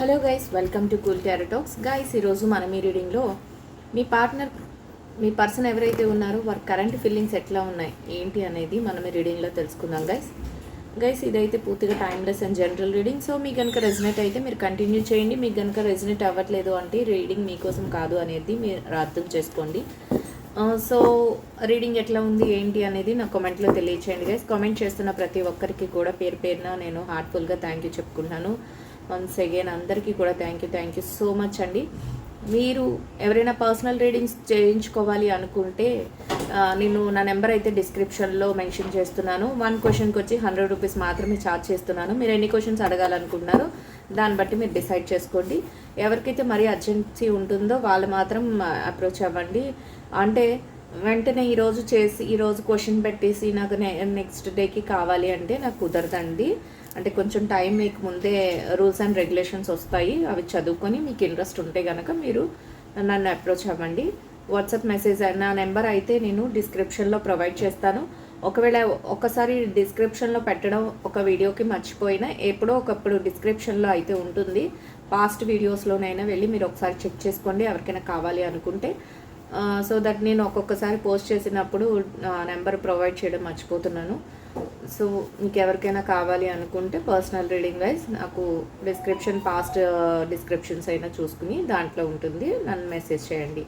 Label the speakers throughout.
Speaker 1: Hello guys welcome to cool క్యారటాక్స్ guys ఈరోజు మనం ఈ రీడింగ్లో మీ పార్ట్నర్ మీ పర్సన్ ఎవరైతే ఉన్నారో వారి కరెంట్ ఫీలింగ్స్ ఎట్లా ఉన్నాయి ఏంటి అనేది మనం ఈ రీడింగ్లో తెలుసుకుందాం గైస్. గైస్ ఇదైతే పూర్తిగా timeless and general reading. So మీకు కనుక రెజినేట్ అయితే మీరు కంటిన్యూ చేయండి. మీకు కనుక రెజినేట్ అవ్వట్లేదు అంటే రీడింగ్ మీకోసం కాదు అనేది మీరు అర్థం చేసుకోండి. సో రీడింగ్ ఎట్లా ఉంది ఏంటి అనేది నా కామెంట్లో తెలియచేయండి గైస్. కామెంట్ చేస్తున్న ప్రతి ఒక్కరికి కూడా పేరు పేరున నేను హార్ట్ఫుల్గా థ్యాంక్ యూ చెప్పుకుంటున్నాను. వన్స్ అగైన్ అందరికీ కూడా thank you thank you so much అండి. మీరు ఎవరైనా పర్సనల్ రీడింగ్స్ చేయించుకోవాలి అనుకుంటే నేను నా నెంబర్ అయితే డిస్క్రిప్షన్లో మెన్షన్ చేస్తున్నాను. వన్ క్వశ్చన్కి వచ్చి హండ్రెడ్ రూపీస్ మాత్రమే ఛార్జ్ చేస్తున్నాను. మీరు ఎన్ని క్వశ్చన్స్ అడగాలనుకుంటున్నారో దాన్ని బట్టి మీరు డిసైడ్ చేసుకోండి. ఎవరికైతే మరీ అర్జెన్సీ ఉంటుందో వాళ్ళు మాత్రం అప్రోచ్ అవ్వండి. అంటే వెంటనే ఈరోజు చేసి ఈరోజు క్వశ్చన్ పెట్టేసి నాకు నెక్స్ట్ డేకి కావాలి అంటే నాకు కుదరదండి. అంటే కొంచెం టైం మీకు ముందే రూల్స్ అండ్ రెగ్యులేషన్స్ వస్తాయి అవి చదువుకొని మీకు ఇంట్రెస్ట్ ఉంటే కనుక మీరు నన్ను అప్రోచ్ అవ్వండి. వాట్సాప్ మెసేజ్ నా నెంబర్ అయితే నేను డిస్క్రిప్షన్లో ప్రొవైడ్ చేస్తాను. ఒకవేళ ఒకసారి డిస్క్రిప్షన్లో పెట్టడం ఒక వీడియోకి మర్చిపోయినా ఎప్పుడో ఒకప్పుడు డిస్క్రిప్షన్లో అయితే ఉంటుంది. పాస్ట్ వీడియోస్లోనైనా వెళ్ళి మీరు ఒకసారి చెక్ చేసుకోండి ఎవరికైనా కావాలి అనుకుంటే. Uh, సో దట్ నేను ఒక్కొక్కసారి పోస్ట్ చేసినప్పుడు uh, నెంబర్ ప్రొవైడ్ చేయడం మర్చిపోతున్నాను. సో మీకు ఎవరికైనా కావాలి అనుకుంటే పర్సనల్ రీడింగ్ వైజ్ నాకు డిస్క్రిప్షన్ పాస్ట్ డిస్క్రిప్షన్స్ అయినా చూసుకుని దాంట్లో ఉంటుంది. నన్ను మెసేజ్ చేయండి.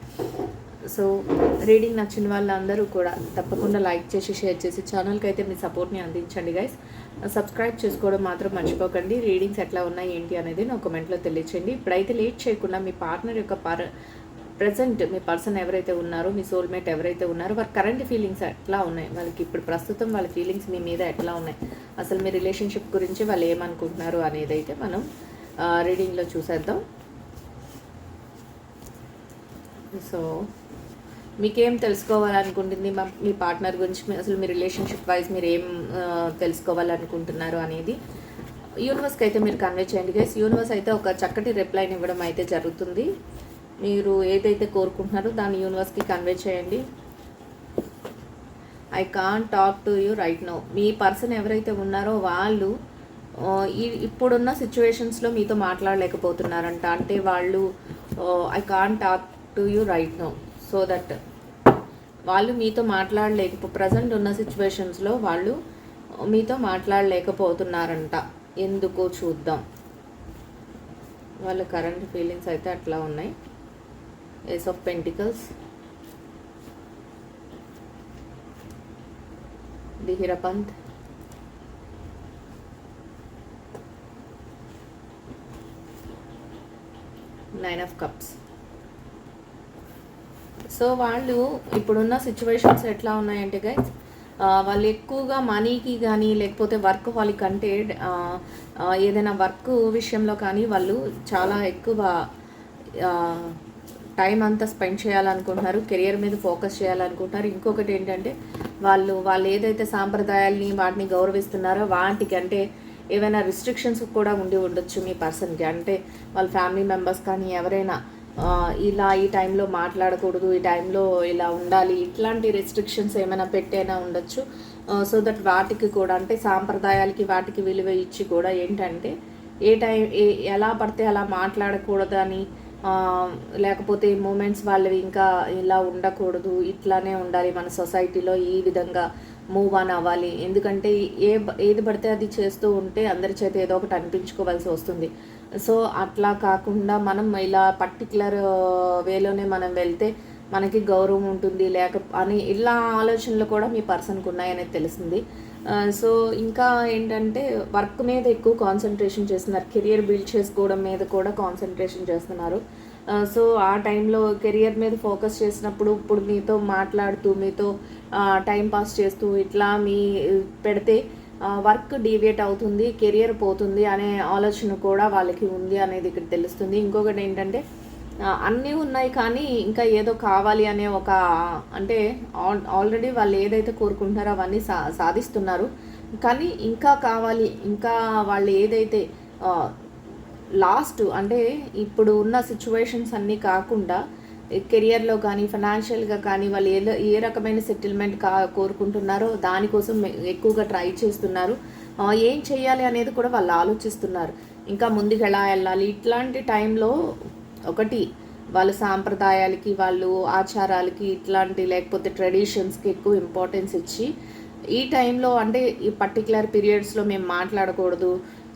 Speaker 1: సో రీడింగ్ నచ్చిన వాళ్ళందరూ కూడా తప్పకుండా లైక్ చేసి షేర్ చేసి ఛానల్కి అయితే మీ సపోర్ట్ని అందించండి గైస్ సబ్స్క్రైబ్ చేసుకోవడం మాత్రం మర్చిపోకండి. రీడింగ్స్ ఎట్లా ఉన్నాయి ఏంటి అనేది నా కమెంట్లో తెలియచేయండి. ఇప్పుడైతే లేట్ చేయకుండా మీ పార్ట్నర్ యొక్క పర్ ప్రజెంట్ మీ పర్సన్ ఎవరైతే ఉన్నారో మీ సోల్మేట్ ఎవరైతే ఉన్నారో వారి కరెంట్ ఫీలింగ్స్ ఎట్లా ఉన్నాయి? వాళ్ళకి ఇప్పుడు ప్రస్తుతం వాళ్ళ ఫీలింగ్స్ మీ మీద ఎట్లా ఉన్నాయి? అసలు మీ రిలేషన్షిప్ గురించి వాళ్ళు ఏమనుకుంటున్నారు అనేది అయితే మనం రీడింగ్లో చూసేద్దాం. సో మీకేం తెలుసుకోవాలనుకుంటుంది మా- మీ పార్ట్నర్ గురించి? అసలు మీ రిలేషన్షిప్ వైజ్ మీరు ఏం తెలుసుకోవాలనుకుంటున్నారు అనేది యూనివర్స్కి అయితే మీరు కన్వే చేయండి. గైస్ యూనివర్స్ అయితే ఒక చక్కటి రిప్లైని ఇవ్వడం అయితే జరుగుతుంది. మీరు ఏదైతే కోరుకుంటున్నారో దాన్ని యూనివర్స్కి కన్వే చేయండి. I can talk to you right now me person ఎవరైతే ఉన్నారో వాళ్ళు ఈ ఇప్పుడున్న సిచ్యువేషన్స్లో మీతో మాట్లాడలేకపోతున్నారంట. అంటే వాళ్ళు I can talk to you right now so that వాళ్ళు మీతో మాట్లాడలేక ప్రజెంట్ ఉన్న సిచ్యువేషన్స్లో వాళ్ళు మీతో మాట్లాడలేకపోతున్నారంట. ఎందుకో చూద్దాం. వాళ్ళ కరెంట్ ఫీలింగ్స్ అయితే అట్లా ఉన్నాయి. Ace of pentacles the hierophant nine of cups so వాళ్ళు ఇప్పుడున్న సిచ్యువేషన్స్ ఎట్లా ఉన్నాయంటే గైస్ వాళ్ళు ఎక్కువగా మనీకి కానీ లేకపోతే వర్క్ వాళ్ళకంటే ఆ, ఏదైనా వర్క్ విషయంలో కానీ వాళ్ళు చాలా ఎక్కువ టైం అంతా స్పెండ్ చేయాలనుకుంటున్నారు కెరియర్ మీద ఫోకస్ చేయాలనుకుంటున్నారు. ఇంకొకటి ఏంటంటే వాళ్ళు వాళ్ళు ఏదైతే సాంప్రదాయాల్ని వాటిని గౌరవిస్తున్నారో వాటికి అంటే ఏవైనా రిస్ట్రిక్షన్స్ కూడా ఉండి ఉండొచ్చు మీ పర్సన్కి. అంటే వాళ్ళ ఫ్యామిలీ మెంబర్స్ కానీ ఎవరైనా ఇలా ఈ టైంలో మాట్లాడకూడదు ఈ టైంలో ఇలా ఉండాలి ఇట్లాంటి రెస్ట్రిక్షన్స్ ఏమైనా పెట్టైనా ఉండొచ్చు. సో దట్ వాటికి కూడా అంటే సాంప్రదాయాలకి వాటికి విలువ ఇచ్చి కూడా ఏంటంటే ఏ టైం ఏ ఎలా పడితే అలా మాట్లాడకూడదని లేకపోతే మూమెంట్స్ వాళ్ళవి ఇంకా ఇలా ఉండకూడదు ఇట్లానే ఉండాలి మన సొసైటీలో ఈ విధంగా మూవ్ ఆన్ అవ్వాలి. ఎందుకంటే ఏ ఏది పడితే అది చేస్తూ ఉంటే అందరి చేత ఏదో ఒకటి అనిపించుకోవాల్సి వస్తుంది. సో అట్లా కాకుండా మనం ఇలా పర్టికులర్ వేలోనే మనం వెళ్తే మనకి గౌరవం ఉంటుంది లేక అని ఇలా ఆలోచనలు కూడా మీ పర్సన్కి ఉన్నాయనేది తెలిసింది. సో ఇంకా ఏంటంటే వర్క్ మీద ఎక్కువ కాన్సన్ట్రేషన్ చేస్తున్నారు. కెరియర్ బిల్డ్ చేసుకోవడం మీద కూడా కాన్సన్ట్రేషన్ చేస్తున్నారు. సో ఆ టైంలో కెరియర్ మీద ఫోకస్ చేసినప్పుడు ఇప్పుడు మీతో మాట్లాడుతూ మీతో టైం పాస్ చేస్తూ ఇట్లా మీ పెడితే వర్క్ డీవియేట్ అవుతుంది కెరియర్ పోతుంది అనే ఆలోచన కూడా వాళ్ళకి ఉంది అనేది ఇక్కడ తెలుస్తుంది. ఇంకొకటి ఏంటంటే అన్నీ ఉన్నాయి కానీ ఇంకా ఏదో కావాలి అనే ఒక అంటే ఆల్రెడీ వాళ్ళు ఏదైతే కోరుకుంటున్నారో అవన్నీ సా సాధిస్తున్నారు. కానీ ఇంకా కావాలి ఇంకా వాళ్ళు ఏదైతే లాస్ట్ అంటే ఇప్పుడు ఉన్న సిచ్యువేషన్స్ అన్నీ కాకుండా కెరియర్లో కానీ ఫైనాన్షియల్గా కానీ వాళ్ళు ఏ ఏ రకమైన సెటిల్మెంట్ కా కోరుకుంటున్నారో దానికోసం ఎక్కువగా ట్రై చేస్తున్నారు. ఏం చేయాలి అనేది కూడా వాళ్ళు ఆలోచిస్తున్నారు. ఇంకా ముందుకు ఎలా వెళ్ళాలి? ఇట్లాంటి టైంలో ఒకటి. వాళ్ళు సాంప్రదాయాలకి వాళ్ళు ఆచారాలకి ఇట్లాంటి లేకపోతే ట్రెడిషన్స్కి ఎక్కువ ఇంపార్టెన్స్ ఇచ్చి ఈ టైంలో అంటే ఈ పర్టికులర్ పీరియడ్స్లో మేము మాట్లాడకూడదు.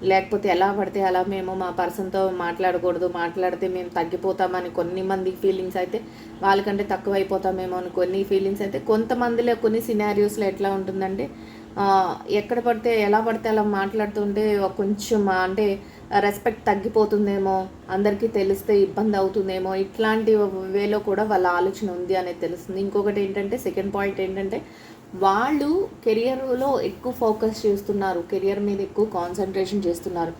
Speaker 1: లేకపోతే ఎలా పడితే అలా మేము మా పర్సన్తో మాట్లాడకూడదు. మాట్లాడితే మేము తగ్గిపోతామని కొన్ని మంది ఫీలింగ్స్ అయితే వాళ్ళకంటే తక్కువ అయిపోతామేమో అని కొన్ని ఫీలింగ్స్ అయితే కొంతమందిలో కొన్ని సినారియోస్లో ఎట్లా ఉంటుందంటే ఎక్కడ పడితే ఎలా పడితే అలా మాట్లాడుతుంటే కొంచెం అంటే రెస్పెక్ట్ తగ్గిపోతుందేమో అందరికీ తెలిస్తే ఇబ్బంది అవుతుందేమో ఇట్లాంటి వేలో కూడా వాళ్ళ ఆలోచన ఉంది అనేది తెలుస్తుంది. ఇంకొకటి ఏంటంటే సెకండ్ పాయింట్ ఏంటంటే వాళ్ళు కెరియర్లో ఎక్కువ ఫోకస్ చేస్తున్నారు కెరియర్ మీద ఎక్కువ కాన్సన్ట్రేషన్ చేస్తున్నారు.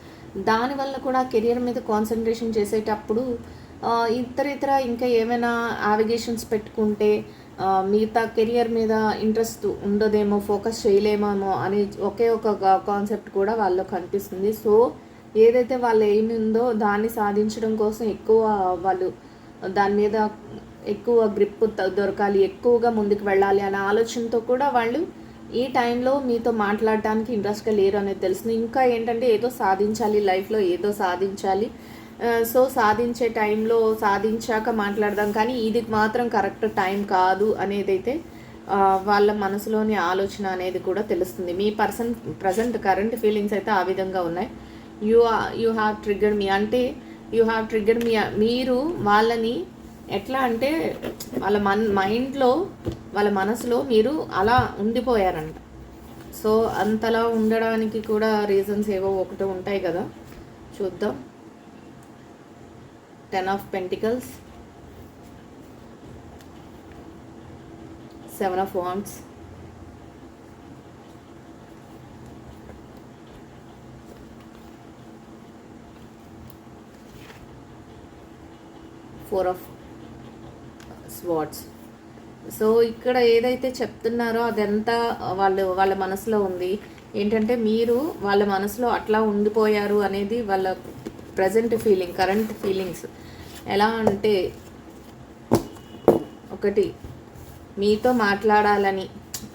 Speaker 1: దానివల్ల కూడా కెరియర్ మీద కాన్సన్ట్రేషన్ చేసేటప్పుడు ఇతర ఇతర ఇంకా ఏమైనా ఆవిగేషన్స్ పెట్టుకుంటే మిగతా కెరియర్ మీద ఇంట్రెస్ట్ ఉండదేమో ఫోకస్ చేయలేమేమో అని ఒకే ఒక కాన్సెప్ట్ కూడా వాళ్ళలో కనిపిస్తుంది సో ఏదైతే వాళ్ళు ఎయిమ్ ఉందో దాన్ని సాధించడం కోసం ఎక్కువ వాళ్ళు దాని మీద ఎక్కువ గ్రిప్ దొరకాలి ఎక్కువగా ముందుకు వెళ్ళాలి అనే ఆలోచనతో కూడా వాళ్ళు ఈ టైంలో మీతో మాట్లాడటానికి ఇంట్రెస్ట్గా లేరు అనేది తెలుస్తుంది. ఇంకా ఏంటంటే ఏదో సాధించాలి లైఫ్లో ఏదో సాధించాలి. సో సాధించే టైంలో సాధించాక మాట్లాడదాం. కానీ ఇది మాత్రం కరెక్ట్ టైం కాదు అనేది అయితే వాళ్ళ మనసులోని ఆలోచన అనేది కూడా తెలుస్తుంది. మీ పర్సన్ ప్రజెంట్ కరెంట్ ఫీలింగ్స్ అయితే ఆ విధంగా ఉన్నాయి. యూ యూ హ్యావ్ ట్రిగ్గర్డ్ మీ అంటే యూ హ్యావ్ ట్రిగ్గర్డ్ మీ మీరు వాళ్ళని ఎట్లా అంటే వాళ్ళ మన్ మైండ్లో వాళ్ళ మనసులో మీరు అలా ఉండిపోయారంట. సో అంతలా ఉండడానికి కూడా రీజన్స్ ఏవో ఒకటి ఉంటాయి కదా. చూద్దాం. Ten of pentacles. Seven of wands four of swords. So ఇక్కడ ఏదైతే చెప్తున్నారో అదంతా వాళ్ళు వాళ్ళ మనసులో ఉంది. ఏంటంటే మీరు వాళ్ళ మనసులో అట్లా ఉండిపోయారు అనేది వాళ్ళ ప్రజెంట్ ఫీలింగ్ కరెంట్ ఫీలింగ్స్ ఎలా అంటే ఒకటి మీతో మాట్లాడాలని.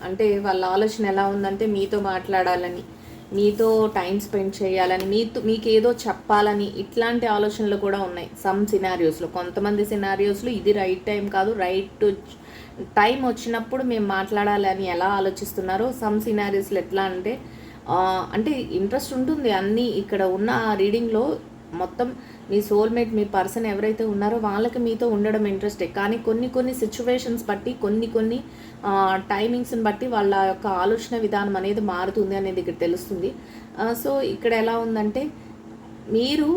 Speaker 1: అంటే వాళ్ళ ఆలోచన ఎలా ఉందంటే మీతో మాట్లాడాలని. మీతో టైం స్పెండ్ చేయాలని మీతో మీకు ఏదో చెప్పాలని ఇట్లాంటి ఆలోచనలు కూడా ఉన్నాయి. సమ్ సినారియోస్లో కొంతమంది సినారియోస్లో ఇది రైట్ టైం కాదు రైట్ టైం వచ్చినప్పుడు మేము మాట్లాడాలని ఎలా ఆలోచిస్తున్నారో సమ్ సినారియోస్లో ఎట్లా అంటే అంటే ఇంట్రెస్ట్ ఉంటుంది. అన్నీ ఇక్కడ ఉన్న రీడింగ్లో మొత్తం మీ సోల్మేట్ మీ పర్సన్ ఎవరైతే ఉన్నారో వాళ్ళకి మీతో ఉండడం ఇంట్రెస్టే కానీ కొన్ని కొన్ని సిచ్యువేషన్స్ బట్టి కొన్ని కొన్ని టైమింగ్స్ని బట్టి వాళ్ళ యొక్క ఆలోచన విధానం అనేది మారుతుంది అనేది ఇక్కడ తెలుస్తుంది. సో ఇక్కడ ఎలా ఉందంటే మీరు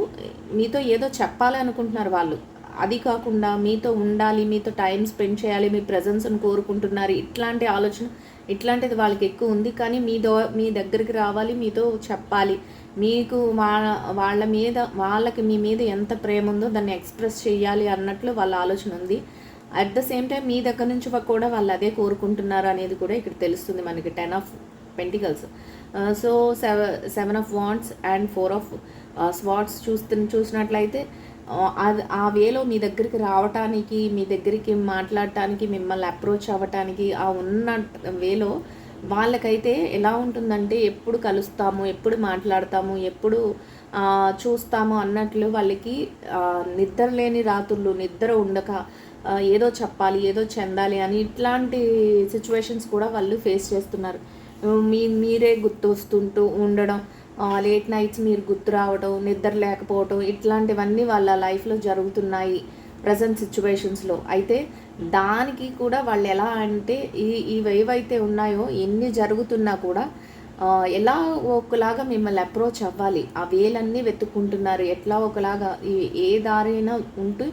Speaker 1: మీతో ఏదో చెప్పాలి అనుకుంటున్నారు వాళ్ళు. అది కాకుండా మీతో ఉండాలి మీతో టైం స్పెండ్ చేయాలి మీ ప్రజెన్స్ని కోరుకుంటున్నారు. ఇట్లాంటి ఆలోచన ఇట్లాంటిది వాళ్ళకి ఎక్కువ ఉంది. కానీ మీ దో మీ దగ్గరికి రావాలి మీతో చెప్పాలి. మీకు వా వాళ్ళ మీద వాళ్ళకి మీ మీద ఎంత ప్రేమ ఉందో దాన్ని ఎక్స్ప్రెస్ చేయాలి అన్నట్లు వాళ్ళ ఆలోచన ఉంది. అట్ ద సేమ్ టైం మీ దగ్గర నుంచి కూడా వాళ్ళు అదే కోరుకుంటున్నారు అనేది కూడా ఇక్కడ తెలుస్తుంది మనకి. Ten of pentacles. So seven seven of wands and four of swords చూస్తు చూసినట్లయితే ఆ వేలో మీ దగ్గరికి రావటానికి మీ దగ్గరికి మాట్లాడటానికి మిమ్మల్ని అప్రోచ్ అవ్వటానికి ఆ ఉన్న వేలో వాళ్ళకైతే ఎలా ఉంటుందంటే ఎప్పుడు కలుస్తాము ఎప్పుడు మాట్లాడతాము ఎప్పుడు చూస్తాము అన్నట్లు వాళ్ళకి నిద్ర లేని రాత్రులు నిద్ర ఉండక ఏదో చెప్పాలి ఏదో చెందాలి అని ఇట్లాంటి సిచ్యువేషన్స్ కూడా వాళ్ళు ఫేస్ చేస్తున్నారు. మీ మీరే గుర్తు వస్తుంటూ ఉండడం లేట్ నైట్స్ మీరు గుర్తు రావడం నిద్ర లేకపోవడం ఇట్లాంటివన్నీ వాళ్ళ లైఫ్లో జరుగుతున్నాయి ప్రజెంట్ సిచ్యువేషన్స్లో అయితే దానికి కూడా వాళ్ళు ఎలా అంటే ఈ ఇవేవైతే ఉన్నాయో ఎన్ని జరుగుతున్నా కూడా ఎలా ఒకలాగా మిమ్మల్ని అప్రోచ్ అవ్వాలి. ఆ వేలన్నీ వెతుక్కుంటున్నారు. ఎట్లా ఒకలాగా ఏ దారైనా ఉంటూ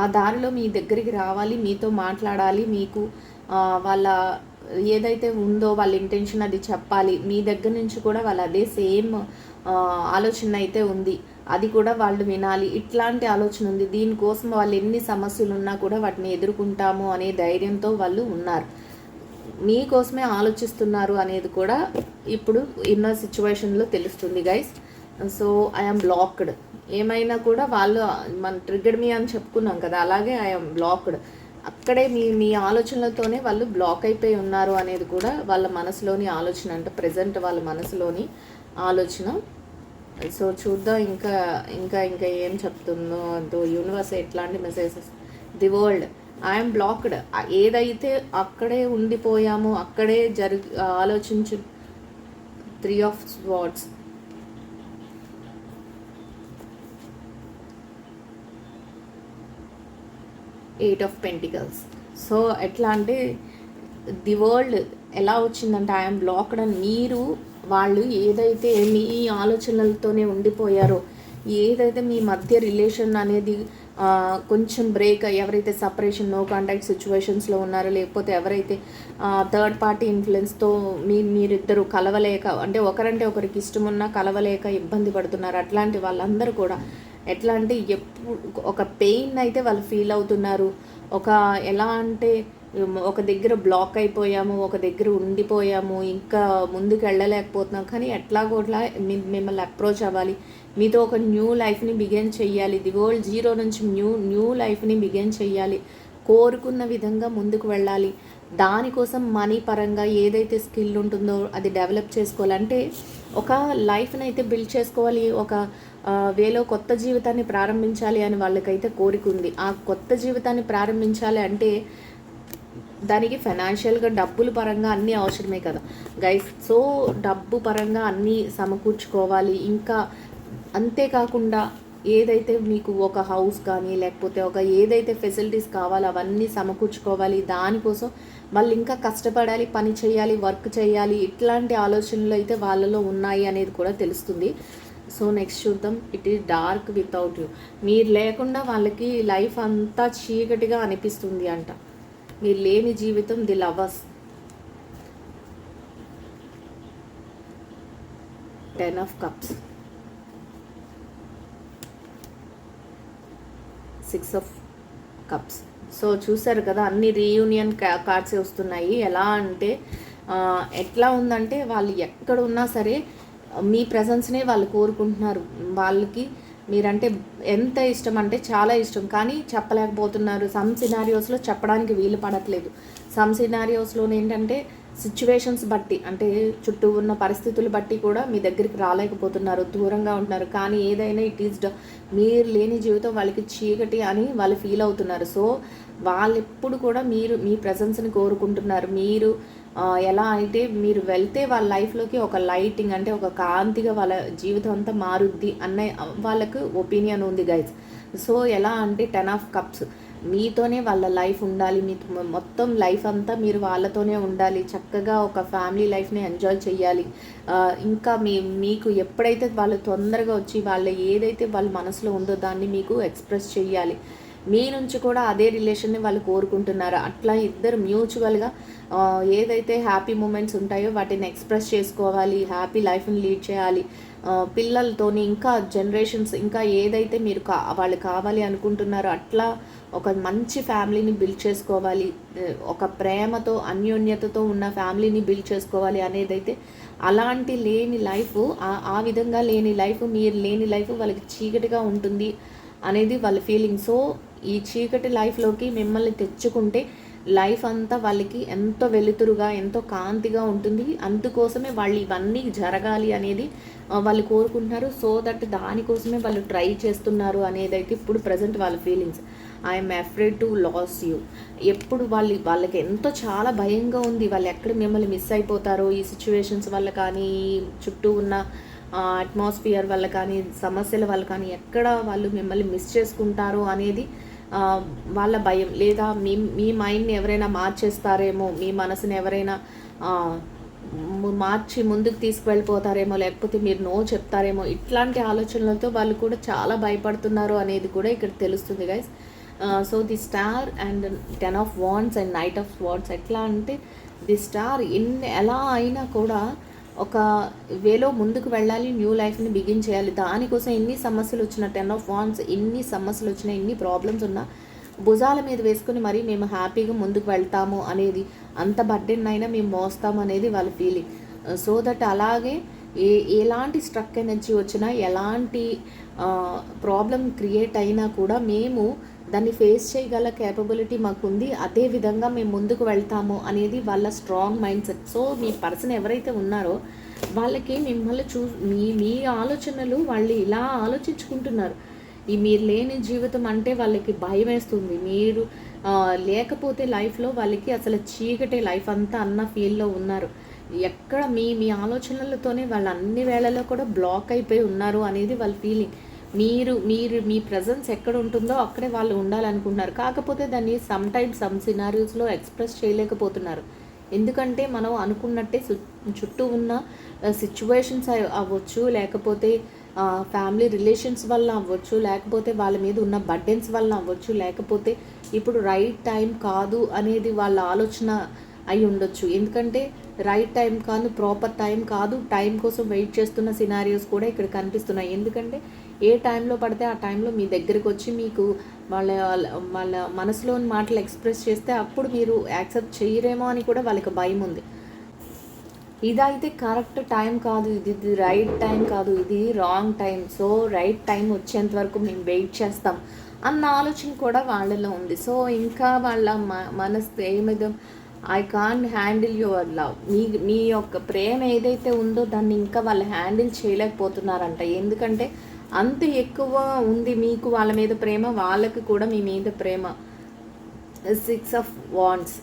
Speaker 1: ఆ దారిలో మీ దగ్గరికి రావాలి మీతో మాట్లాడాలి మీకు వాళ్ళ ఏదైతే ఉందో వాళ్ళ ఇంటెన్షన్ అది చెప్పాలి మీ దగ్గర నుంచి కూడా వాళ్ళు అదే సేమ్ ఆలోచన అయితే ఉంది. అది కూడా వాళ్ళు వినాలి. ఇట్లాంటి ఆలోచన ఉంది. దీనికోసం వాళ్ళు ఎన్ని సమస్యలు ఉన్నా కూడా వాటిని ఎదుర్కొంటాము అనే ధైర్యంతో వాళ్ళు ఉన్నారు. మీకోసమే ఆలోచిస్తున్నారు అనేది కూడా ఇప్పుడు ఇన్న సిచ్యువేషన్లో తెలుస్తుంది గైస్ సో ఐఎమ్ బ్లాక్డ్ ఏమైనా కూడా వాళ్ళు మన ట్రిగ్గర్ మీ అని చెప్పుకున్నాం కదా అలాగే ఐఎమ్ బ్లాక్డ్ అక్కడే మీ మీ ఆలోచనలతోనే వాళ్ళు బ్లాక్ అయిపోయి ఉన్నారు అనేది కూడా వాళ్ళ మనసులోని ఆలోచన అంటే ప్రజెంట్ వాళ్ళ మనసులోని ఆలోచన. సో చూద్దాం ఇంకా ఇంకా ఇంకా ఏం చెప్తుందో దో యూనివర్స్ ఎట్లాంటి messages the world I'm blocked ఏదైతే అక్కడే ఉండిపోయామో అక్కడే జరి ఆలోచించు three of swords eight of pentacles so ఎట్లా అంటే ది వరల్డ్ ఎలా వచ్చిందంటే ఐఎమ్ బ్లాక్డ్ అని మీరు వాళ్ళు ఏదైతే మీ ఆలోచనలతోనే ఉండిపోయారో ఏదైతే మీ మధ్య రిలేషన్ అనేది కొంచెం బ్రేక్ ఎవరైతే సపరేషన్ నో కాంటాక్ట్ సిచ్యువేషన్స్లో ఉన్నారో లేకపోతే ఎవరైతే థర్డ్ పార్టీ ఇన్ఫ్లుయెన్స్తో మీ మీరిద్దరు కలవలేక అంటే ఒకరంటే ఒకరికి ఇష్టం ఉన్నా కలవలేక ఇబ్బంది పడుతున్నారు అట్లాంటి వాళ్ళందరూ కూడా ఎట్లా అంటే ఎప్పుడు ఒక పెయిన్ అయితే వాళ్ళు ఫీల్ అవుతున్నారు. ఒక ఎలా అంటే ఒక దగ్గర బ్లాక్ అయిపోయాము ఒక దగ్గర ఉండిపోయాము ఇంకా ముందుకు వెళ్ళలేకపోతున్నాం. కానీ ఎట్లాగోట్లా మీ మిమ్మల్ని అప్రోచ్ అవ్వాలి. మీతో ఒక న్యూ లైఫ్ని బిగిన్ చెయ్యాలి. ది వరల్డ్ జీరో నుంచి న్యూ న్యూ లైఫ్ని బిగిన్ చెయ్యాలి. కోరుకున్న విధంగా ముందుకు వెళ్ళాలి. దానికోసం మనీ పరంగా ఏదైతే స్కిల్ ఉంటుందో అది డెవలప్ చేసుకోవాలంటే ఒక లైఫ్ని అయితే బిల్డ్ చేసుకోవాలి. ఒక వేలో కొత్త జీవితాన్ని ప్రారంభించాలి అని వాళ్ళకైతే కోరిక ఉంది. ఆ కొత్త జీవితాన్ని ప్రారంభించాలి అంటే దానికి ఫైనాన్షియల్గా డబ్బుల పరంగా అన్నీ అవసరమే కదా. గైస్ సో డబ్బు పరంగా అన్నీ సమకూర్చుకోవాలి. ఇంకా అంతేకాకుండా ఏదైతే మీకు ఒక హౌస్ కానీ లేకపోతే ఒక ఏదైతే ఫెసిలిటీస్ కావాలో అవన్నీ సమకూర్చుకోవాలి. దానికోసం వాళ్ళు ఇంకా కష్టపడాలి పని చేయాలి వర్క్ చేయాలి ఇట్లాంటి ఆలోచనలు అయితే వాళ్ళలో ఉన్నాయి అనేది కూడా తెలుస్తుంది. సో నెక్స్ట్ చూద్దాం. It is dark without you మీరు లేకుండా వాళ్ళకి లైఫ్ అంతా చీకటిగా అనిపిస్తుంది అంట. మీరు లేని జీవితం the lovers. Ten of cups six of cups so చూసారు కదా అన్ని రీయూనియన్ కార్డ్స్ వస్తున్నాయి. ఎలా అంటే ఎట్లా ఉందంటే వాళ్ళు ఎక్కడ ఉన్నా సరే మీ ప్రజెన్స్నే వాళ్ళు కోరుకుంటున్నారు. వాళ్ళకి మీరంటే ఎంత ఇష్టం అంటే చాలా ఇష్టం. కానీ చెప్పలేకపోతున్నారు. సమ్ సినారియోస్లో చెప్పడానికి వీలు పడట్లేదు. సమ్ సినారియోస్లో ఏంటంటే సిచ్యువేషన్స్ బట్టి అంటే చుట్టూ ఉన్న పరిస్థితులు బట్టి కూడా మీ దగ్గరికి రాలేకపోతున్నారు. దూరంగా ఉంటున్నారు. కానీ ఏదైనా ఇట్ ఈస్ మీరు లేని జీవితం వాళ్ళకి చీకటి అని వాళ్ళు ఫీల్ అవుతున్నారు. సో వాళ్ళు ఎప్పుడు కూడా మీరు మీ ప్రజెన్స్ని కోరుకుంటున్నారు. మీరు ఎలా అయితే మీరు వెళ్తే వాళ్ళ లైఫ్లోకి ఒక లైటింగ్ అంటే ఒక కాంతిగా వాళ్ళ జీవితం అంతా మారుద్ది అన్న వాళ్ళకు ఒపీనియన్ ఉంది గైజ్ సో ఎలా అంటే టెన్ ఆఫ్ కప్స్. మీతోనే వాళ్ళ లైఫ్ ఉండాలి మీ మొత్తం లైఫ్ అంతా మీరు వాళ్ళతోనే ఉండాలి చక్కగా ఒక ఫ్యామిలీ లైఫ్ని ఎంజాయ్ చేయాలి ఇంకా మీ మీకు ఎప్పుడైతే వాళ్ళు తొందరగా వచ్చి వాళ్ళ ఏదైతే వాళ్ళ మనసులో ఉందో దాన్ని మీకు ఎక్స్ప్రెస్ చేయాలి మీ నుంచి కూడా అదే రిలేషన్ని వాళ్ళు కోరుకుంటున్నారు? అట్లా ఇద్దరు మ్యూచువల్గా ఏదైతే హ్యాపీ మూమెంట్స్ ఉంటాయో వాటిని ఎక్స్ప్రెస్ చేసుకోవాలి హ్యాపీ లైఫ్ని లీడ్ చేయాలి. పిల్లలతోని ఇంకా జనరేషన్స్ ఇంకా ఏదైతే మీరు కా వాళ్ళు కావాలి అనుకుంటున్నారో అట్లా ఒక మంచి ఫ్యామిలీని బిల్డ్ చేసుకోవాలి. ఒక ప్రేమతో అన్యోన్యతతో ఉన్న ఫ్యామిలీని బిల్డ్ చేసుకోవాలి అనేదైతే అలాంటి లేని లైఫ్ ఆ విధంగా లేని లైఫ్ మీరు లేని లైఫ్ వాళ్ళకి చీకటిగా ఉంటుంది. అనేది వాళ్ళ ఫీలింగ్ సో ఈ చీకటి లైఫ్లోకి మిమ్మల్ని తెచ్చుకుంటే లైఫ్ అంతా వాళ్ళకి ఎంతో వెలుతురుగా ఎంతో కాంతిగా ఉంటుంది. అందుకోసమే వాళ్ళు ఇవన్నీ జరగాలి అనేది వాళ్ళు కోరుకుంటున్నారు. సో దట్ దానికోసమే వాళ్ళు ట్రై చేస్తున్నారు అనేది అయితే ఇప్పుడు ప్రజెంట్ వాళ్ళ feelings I'm afraid to lose you ఎప్పుడు వాళ్ళు వాళ్ళకి ఎంతో చాలా భయంగా ఉంది. వాళ్ళు ఎక్కడ మిమ్మల్ని మిస్ అయిపోతారో ఈ సిచ్యువేషన్స్ వల్ల కానీ చుట్టూ ఉన్న అట్మాస్ఫియర్ వల్ల కానీ సమస్యల వల్ల కానీ ఎక్కడ వాళ్ళు మిమ్మల్ని మిస్ చేసుకుంటారో అనేది వాళ్ళ భయం. లేదా మీ మీ మైండ్ని ఎవరైనా మార్చేస్తారేమో మీ మనసుని ఎవరైనా మార్చి ముందుకు తీసుకువెళ్ళిపోతారేమో లేకపోతే మీరు నో చెప్తారేమో ఇట్లాంటి ఆలోచనలతో వాళ్ళు కూడా చాలా భయపడుతున్నారు అనేది కూడా ఇక్కడ తెలుస్తుంది guys so the star and ten of wands and knight of wands ఎట్లా అంటే ది స్టార్ ఎన్ని ఎలా అయినా కూడా ఒక వేలో ముందుకు వెళ్ళాలి న్యూ లైఫ్ని బిగిన్ చేయాలి. దానికోసం ఎన్ని సమస్యలు వచ్చినా టెన్ ఆఫ్ వాన్స్ ఎన్ని సమస్యలు వచ్చినా ఎన్ని ప్రాబ్లమ్స్ ఉన్నా భుజాల మీద వేసుకుని మరీ మేము హ్యాపీగా ముందుకు వెళ్తాము అనేది అంత బర్డెన్ అయినా మేము మోస్తాము అనేది వాళ్ళ ఫీలింగ్ సో దట్ అలాగే ఏ ఎలాంటి స్ట్రక్ ఎనర్జీ వచ్చినా ఎలాంటి ప్రాబ్లం క్రియేట్ అయినా కూడా మేము దాన్ని ఫేస్ చేయగల కేపబిలిటీ మాకుంది. అదే విధంగా మేము ముందుకు వెళ్తాము అనేది వాళ్ళ స్ట్రాంగ్ మైండ్ సెట్ సో మీ పర్సన్ ఎవరైతే ఉన్నారో వాళ్ళకి మిమ్మల్ని చూ మీ మీ ఆలోచనలు వాళ్ళు ఇలా ఆలోచించుకుంటున్నారు. ఈ మీరు లేని జీవితం అంటే వాళ్ళకి భయం వేస్తుంది. మీరు లేకపోతే లైఫ్లో వాళ్ళకి అసలు చీకటే లైఫ్ అంతా అన్న ఫీల్లో ఉన్నారు. ఎక్కడ మీ మీ ఆలోచనలతోనే వాళ్ళు అన్ని వేళల్లో కూడా బ్లాక్ అయిపోయి ఉన్నారు అనేది వాళ్ళ ఫీలింగ్ మీరు మీరు మీ ప్రజెన్స్ ఎక్కడ ఉంటుందో అక్కడే వాళ్ళు ఉండాలనుకుంటున్నారు. కాకపోతే దాన్ని సమ్ టైమ్ సమ్ సినారియోస్లో ఎక్స్ప్రెస్ చేయలేకపోతున్నారు. ఎందుకంటే మనం అనుకున్నట్టే చుట్టూ ఉన్న సిచ్యువేషన్స్ అవ్వచ్చు లేకపోతే ఫ్యామిలీ రిలేషన్స్ వల్ల అవ్వచ్చు లేకపోతే వాళ్ళ మీద ఉన్న బర్డెన్స్ వల్ల అవ్వచ్చు లేకపోతే ఇప్పుడు రైట్ టైం కాదు అనేది వాళ్ళ ఆలోచన అయి ఉండొచ్చు. ఎందుకంటే రైట్ టైం కాదు ప్రాపర్ టైం కాదు టైం కోసం వెయిట్ చేస్తున్న సినారియోస్ కూడా ఇక్కడ కనిపిస్తున్నాయి. ఎందుకంటే ఏ టైంలో పడితే ఆ టైంలో మీ దగ్గరికి వచ్చి మీకు వాళ్ళ వాళ్ళ మనసులోని మాటలు ఎక్స్ప్రెస్ చేస్తే అప్పుడు మీరు యాక్సెప్ట్ చేయరేమో అని కూడా వాళ్ళకి భయం ఉంది. ఇదైతే కరెక్ట్ టైం కాదు. ఇది ఇది రైట్ టైం కాదు. ఇది wrong time so right time వచ్చేంత వరకు మేము వెయిట్ చేస్తాం అన్న ఆలోచన కూడా వాళ్ళలో ఉంది. సో ఇంకా వాళ్ళ మ మనసు ఏమిదో I can handle your love మీ మీ యొక్క ప్రేమ ఏదైతే ఉందో దాన్ని ఇంకా వాళ్ళు హ్యాండిల్ చేయలేకపోతున్నారంట. ఎందుకంటే అంత ఎక్కువ ఉంది మీకు వాళ్ళ మీద ప్రేమ వాళ్ళకి కూడా మీ మీద ప్రేమ. Six of wands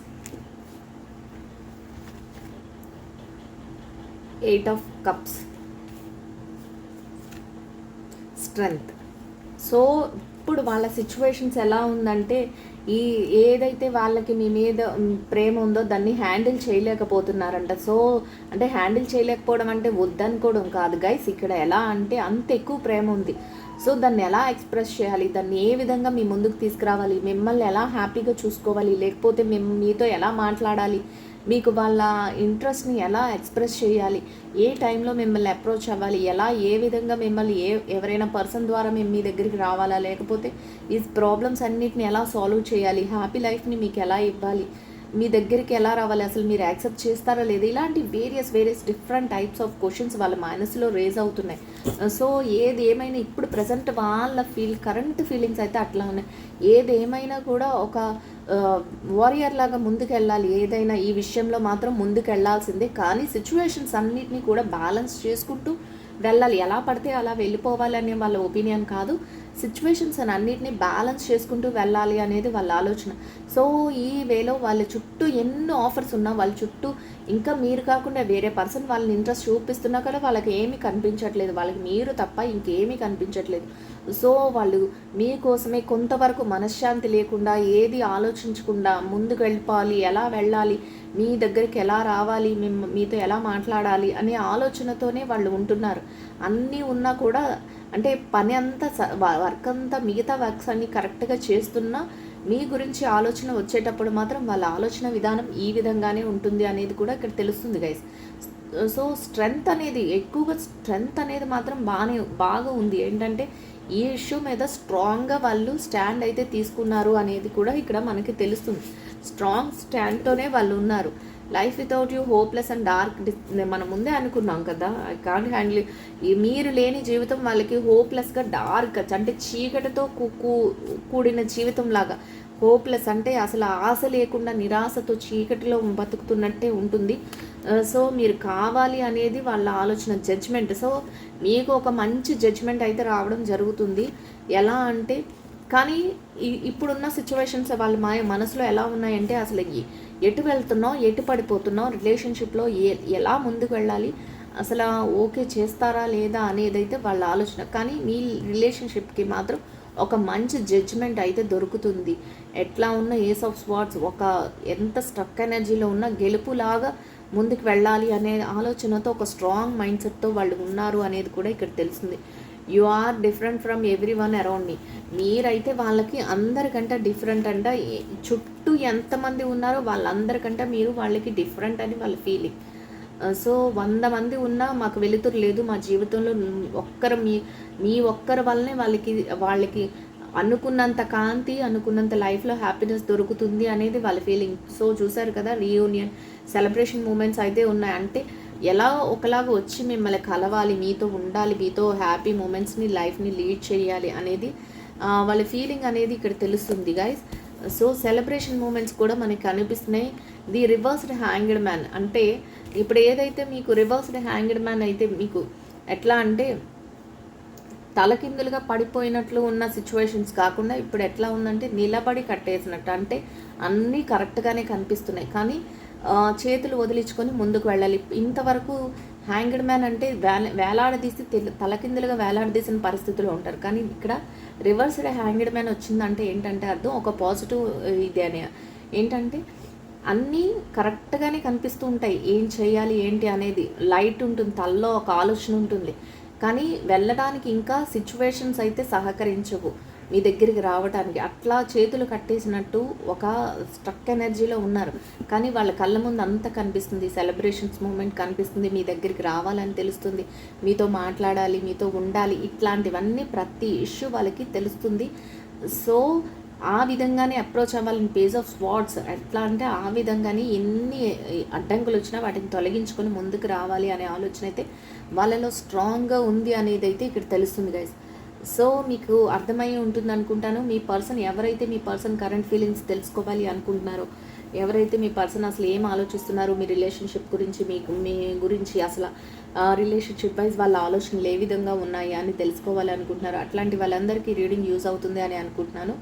Speaker 1: eight of cups strength so ఇప్పుడు వాళ్ళ సిచ్యువేషన్స్ ఎలా ఉందంటే ఈ ఏదైతే వాళ్ళకి మీ మీద ప్రేమ ఉందో దాన్ని హ్యాండిల్ చేయలేకపోతున్నారంట. సో అంటే హ్యాండిల్ చేయలేకపోవడం అంటే వద్దనుకోవడం కాదు. గైస్ ఇక్కడ ఎలా అంటే అంత ఎక్కువ ప్రేమ ఉంది. సో దాన్ని ఎలా ఎక్స్ప్రెస్ చేయాలి? దాన్ని ఏ విధంగా మీ ముందుకు తీసుకురావాలి? మిమ్మల్ని ఎలా హ్యాపీగా చూసుకోవాలి? లేకపోతే మేము మీతో ఎలా మాట్లాడాలి? మీకు వాళ్ళ ఇంట్రెస్ట్ని ఎలా ఎక్స్ప్రెస్ చేయాలి? ఏ టైంలో మిమ్మల్ని అప్రోచ్ అవ్వాలి? ఎలా ఏ విధంగా మిమ్మల్ని ఏ ఎవరైనా పర్సన్ ద్వారా మేము మీ దగ్గరికి రావాలా? లేకపోతే ఈ ప్రాబ్లమ్స్ అన్నిటిని ఎలా సాల్వ్ చేయాలి? హ్యాపీ లైఫ్ని మీకు ఎలా ఇవ్వాలి? మీ దగ్గరికి ఎలా రావాలి? అసలు మీరు యాక్సెప్ట్ చేస్తారా లేదా? ఇలాంటి various various different types of questions వాళ్ళ మనసులో రేజ్ అవుతున్నాయి. సో ఏది ఏమైనా ఇప్పుడు ప్రజెంట్ వాళ్ళ ఫీల్ కరెంట్ ఫీలింగ్స్ అయితే అట్లా ఉన్నాయి ఏది ఏమైనా కూడా ఒక వారియర్ లాగా ముందుకెళ్ళాలి. ఏదైనా ఈ విషయంలో మాత్రం ముందుకెళ్ళాల్సిందే కానీ సిచ్యువేషన్స్ అన్నిటినీ కూడా బ్యాలెన్స్ చేసుకుంటూ వెళ్ళాలి. ఎలా పడితే అలా వెళ్ళిపోవాలి అనే వాళ్ళ ఒపీనియన్ కాదు. సిచ్యువేషన్స్ అని అన్నిటిని బ్యాలెన్స్ చేసుకుంటూ వెళ్ళాలి అనేది వాళ్ళ ఆలోచన. సో ఈ వేలో వాళ్ళ చుట్టూ ఎన్నో ఆఫర్స్ ఉన్నా వాళ్ళ చుట్టూ ఇంకా మీరు కాకుండా వేరే పర్సన్ వాళ్ళని ఇంట్రెస్ట్ చూపిస్తున్నా కూడా వాళ్ళకి ఏమీ కనిపించట్లేదు. వాళ్ళకి మీరు తప్ప ఇంకేమీ కనిపించట్లేదు. సో వాళ్ళు మీకోసమే కొంతవరకు మనశ్శాంతి లేకుండా ఏది ఆలోచించకుండా ముందుకు వెళ్ళిపోవాలి ఎలా వెళ్ళాలి మీ దగ్గరికి ఎలా రావాలి మిమ్ మీతో ఎలా మాట్లాడాలి అనే ఆలోచనతోనే వాళ్ళు ఉంటున్నారు. అన్నీ ఉన్నా కూడా అంటే పని అంతా స- వర్క్ అంతా మిగతా వర్క్స్ అన్ని కరెక్ట్గా చేస్తున్నా మీ గురించి ఆలోచన వచ్చేటప్పుడు మాత్రం వాళ్ళ ఆలోచన విధానం ఈ విధంగానే ఉంటుంది అనేది కూడా ఇక్కడ తెలుస్తుంది గైస్ సో స్ట్రెంగ్త్ అనేది ఎక్కువగా స్ట్రెంగ్త్ అనేది మాత్రం బాగానే బాగా ఉంది. ఏంటంటే ఈ ఇష్యూ మీద స్ట్రాంగ్గా వాళ్ళు స్టాండ్ అయితే తీసుకున్నారు అనేది కూడా ఇక్కడ మనకి తెలుస్తుంది. స్ట్రాంగ్ స్టాండ్తోనే వాళ్ళు ఉన్నారు. Life without you hopeless and dark మనం ముందే అనుకున్నాం కదా. ఐ కాంట్ హ్యాండిల్ మీరు లేని జీవితం వాళ్ళకి హోప్లెస్గా డార్క్ అంటే చీకటితో కూ- కూడిన జీవితం లాగా. హోప్లెస్ అంటే అసలు ఆశ లేకుండా నిరాశతో చీకటిలో బతుకుతున్నట్టే ఉంటుంది. సో మీరు కావాలి అనేది వాళ్ళ ఆలోచన జడ్జ్మెంట్ సో మీకు ఒక మంచి జడ్జ్మెంట్ అయితే రావడం జరుగుతుంది. ఎలా అంటే కానీ ఇప్పుడున్న సిచ్యువేషన్స్ వాళ్ళ మా మనసులో ఎలా ఉన్నాయంటే అసలు ఎటు వెళ్తున్నావు ఎటు పడిపోతున్నావు రిలేషన్షిప్లో ఏ ఎలా ముందుకు వెళ్ళాలి అసలు ఓకే చేస్తారా లేదా అనేది అయితే వాళ్ళ ఆలోచన. కానీ మీ రిలేషన్షిప్కి మాత్రం ఒక మంచి జడ్జ్మెంట్ అయితే దొరుకుతుంది. ఎట్లా ఉన్న ఏస్ ఆఫ్ స్వాట్స్ ఒక ఎంత స్ట్రక్ ఎనర్జీలో ఉన్న గెలుపులాగా ముందుకు వెళ్ళాలి అనే ఆలోచనతో ఒక స్ట్రాంగ్ మైండ్ సెట్తో వాళ్ళు ఉన్నారు అనేది కూడా ఇక్కడ తెలుస్తుంది. You are different from everyone around me మీరైతే వాళ్ళకి అందరికంటే డిఫరెంట్ అంట. చుట్టూ ఎంతమంది ఉన్నారో వాళ్ళందరికంటే మీరు వాళ్ళకి డిఫరెంట్ అని వాళ్ళ ఫీలింగ్ సో uh, వంద మంది ఉన్నా మాకు వెలుతురు లేదు. మా జీవితంలో ఒక్కరు మీ మీ ఒక్కరి వల్లనే వాళ్ళకి వాళ్ళకి అనుకున్నంత కాంతి అనుకున్నంత లైఫ్లో హ్యాపీనెస్ దొరుకుతుంది అనేది వాళ్ళ ఫీలింగ్ సో చూసారు కదా రీయూనియన్ సెలబ్రేషన్ మూమెంట్స్ అయితే ఉన్నాయి. అంటే ఎలా ఒకలాగా వచ్చి మిమ్మల్ని కలవాలి మీతో ఉండాలి మీతో హ్యాపీ మూమెంట్స్ని లైఫ్ని లీడ్ చేయాలి అనేది వాళ్ళ ఫీలింగ్ అనేది ఇక్కడ తెలుస్తుంది గైస్ సో సెలబ్రేషన్ మూమెంట్స్ కూడా మనకి కనిపిస్తున్నాయి. ది రివర్స్డ్ హ్యాంగ్డ్ మ్యాన్ అంటే ఇప్పుడు ఏదైతే మీకు రివర్స్డ్ హ్యాంగ్డ్ మ్యాన్ అయితే మీకు ఎట్లా అంటే తలకిందులుగా పడిపోయినట్లు ఉన్న సిచ్యువేషన్స్ కాకుండా ఇప్పుడు ఎట్లా ఉందంటే నిలబడి కట్టేసినట్టు అంటే అన్నీ కరెక్ట్గానే కనిపిస్తున్నాయి. కానీ చేతులు వదిలించుకొని ముందుకు వెళ్ళాలి. ఇంతవరకు హ్యాంగ్డ్ మ్యాన్ అంటే వేల వేలాడదీసి తలకిందులుగా వేలాడదీసిన పరిస్థితుల్లో ఉంటారు. కానీ ఇక్కడ రివర్స్డ్ హ్యాంగ్డ్ మ్యాన్ వచ్చిందంటే ఏంటంటే అర్థం ఒక పాజిటివ్ ఇది అని. ఏంటంటే అన్నీ కరెక్ట్గానే కనిపిస్తూ ఉంటాయి. ఏం చేయాలి ఏంటి అనేది. లైట్ ఉంటుంది తల్లో ఒక ఆలోచన ఉంటుంది. కానీ వెళ్ళడానికి ఇంకా సిచ్యువేషన్స్ అయితే సహకరించవు. మీ దగ్గరికి రావడానికి అట్లా చేతులు కట్టేసినట్టు ఒక స్ట్రక్ ఎనర్జీలో ఉన్నారు. కానీ వాళ్ళ కళ్ళ ముందు అంతా కనిపిస్తుంది. సెలబ్రేషన్స్ మూమెంట్ కనిపిస్తుంది. మీ దగ్గరికి రావాలని తెలుస్తుంది. మీతో మాట్లాడాలి మీతో ఉండాలి ఇట్లాంటివన్నీ ప్రతి ఇష్యూ వాళ్ళకి తెలుస్తుంది. సో ఆ విధంగానే అప్రోచ్ అవ్వాలని పేజ్ ఆఫ్ స్వాట్స్ ఎట్లా అంటే ఆ విధంగానే ఎన్ని అడ్డంకులు వచ్చినా వాటిని తొలగించుకొని ముందుకు రావాలి అనే ఆలోచన అయితే వాళ్ళలో స్ట్రాంగ్గా ఉంది అనేది అయితే ఇక్కడ తెలుస్తుంది గైస్ సో మీకు అర్థమై ఉంటుంది అనుకుంటాను మీ పర్సన్ ఎవరైతే మీ పర్సన్ కరెంట్ ఫీలింగ్స్ తెలుసుకోవాలి అనుకుంటున్నారో ఎవరైతే మీ పర్సన్ అసలు ఏం ఆలోచిస్తున్నారో మీ రిలేషన్షిప్ గురించి మీకు మీ గురించి అసలు రిలేషన్షిప్ వైజ్ వాళ్ళ ఆలోచనలు ఏ విధంగా ఉన్నాయి అని తెలుసుకోవాలి అనుకుంటున్నారు అట్లాంటి వాళ్ళందరికీ రీడింగ్ యూజ్ అవుతుంది అని అనుకుంటున్నాను.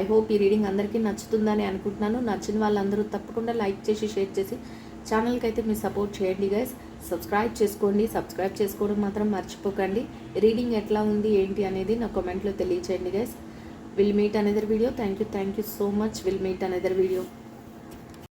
Speaker 1: ఐ హోప్ ఈ రీడింగ్ అందరికీ నచ్చుతుందని అనుకుంటున్నాను. నచ్చిన వాళ్ళందరూ తప్పకుండా లైక్ చేసి షేర్ చేసి ఛానల్కి అయితే మీరు సపోర్ట్ చేయండి గైస్ సబ్స్క్రైబ్ చేసుకోండి. సబ్స్క్రైబ్ చేసుకోవడం మాత్రం మర్చిపోకండి. రీడింగ్ ఎట్లా ఉంది ఏంటి అనేది నా కామెంట్లో తెలియచేయండి guys will meet another video thank you thank you so much will meet another video